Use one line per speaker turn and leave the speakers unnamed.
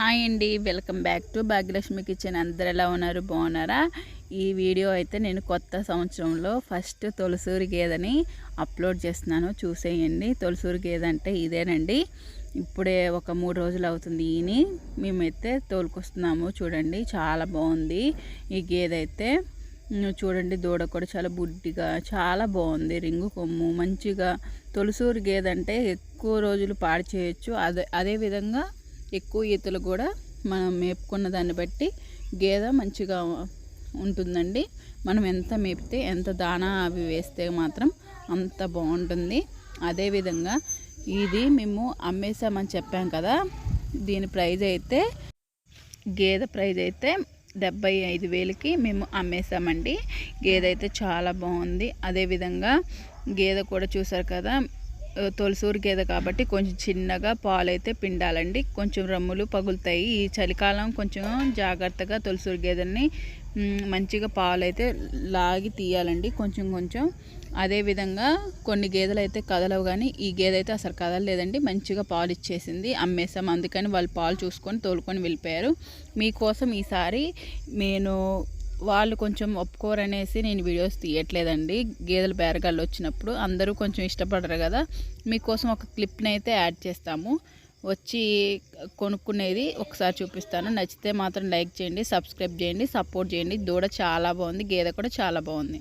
Hi అండి. Welcome back to Bhagyalakshmi kitchen. అందరు ఎలా ఉన్నారు? బాగున్నారా? ఈ వీడియో అయితే నేను కొత్త సంవత్సరంలో ఫస్ట్ తొలసూరి గేదెని అప్లోడ్ చేస్తున్నాను. చూసేయండి. తొలసూరి గేదె అంటే ఇదేనండి. ఇప్పుడే ఒక మూడు రోజులు అవుతుంది ఈని. మేమైతే తోలుకొస్తున్నాము. చూడండి చాలా బాగుంది ఈ గేదె అయితే. చూడండి దూడ కూడా చాలా బుడ్డిగా చాలా బాగుంది. రింగు కొమ్ము మంచిగా. తొలసూరి గేదె అంటే ఎక్కువ రోజులు పాడు చేయొచ్చు. అదే అదేవిధంగా ఎక్కువ ఈతలు కూడా మనం మేపుకున్న దాన్ని బట్టి గేదె మంచిగా ఉంటుందండి. మనం ఎంత మేపితే ఎంత దానా అవి వేస్తే మాత్రం అంత బాగుంటుంది. అదేవిధంగా ఇది మేము అమ్మేసామని చెప్పాం కదా దీని ప్రైజ్ అయితే గేదె ప్రైజ్ అయితే డెబ్బై ఐదు వేలకి మేము అమ్మేసామండి గేదె అయితే చాలా బాగుంది. అదేవిధంగా గేదె కూడా చూసారు కదా తొలసూరు గేదె కాబట్టి కొంచెం చిన్నగా పాలు అయితే పిండాలండి. కొంచెం రమ్ములు పగులుతాయి. ఈ చలికాలం కొంచెం జాగ్రత్తగా తొలసూరు గేదెని మంచిగా పాలు అయితే లాగి తీయాలండి. కొంచెం కొంచెం. అదేవిధంగా కొన్ని గేదెలు అయితే కదలవు కానీ ఈ గేదె అయితే అసలు కదలలేదండి. మంచిగా పాలు ఇచ్చేసింది అమ్మేసాం. అందుకని వాళ్ళు పాలు చూసుకొని తోలుకొని వెళ్ళిపోయారు. మీకోసం ఈసారి నేను వాళ్ళు కొంచెం ఒప్పుకోరనేసి నేను వీడియోస్ తీయట్లేదండి. గేదెల బేరగాళ్ళు వచ్చినప్పుడు అందరూ కొంచెం ఇష్టపడరు కదా. మీకోసం ఒక క్లిప్ని అయితే యాడ్ చేస్తాము. వచ్చి కొనుక్కునేది ఒకసారి చూపిస్తాను. నచ్చితే మాత్రం లైక్ చేయండి సబ్స్క్రైబ్ చేయండి సపోర్ట్ చేయండి. దూడ చాలా బాగుంది గేదె కూడా చాలా బాగుంది.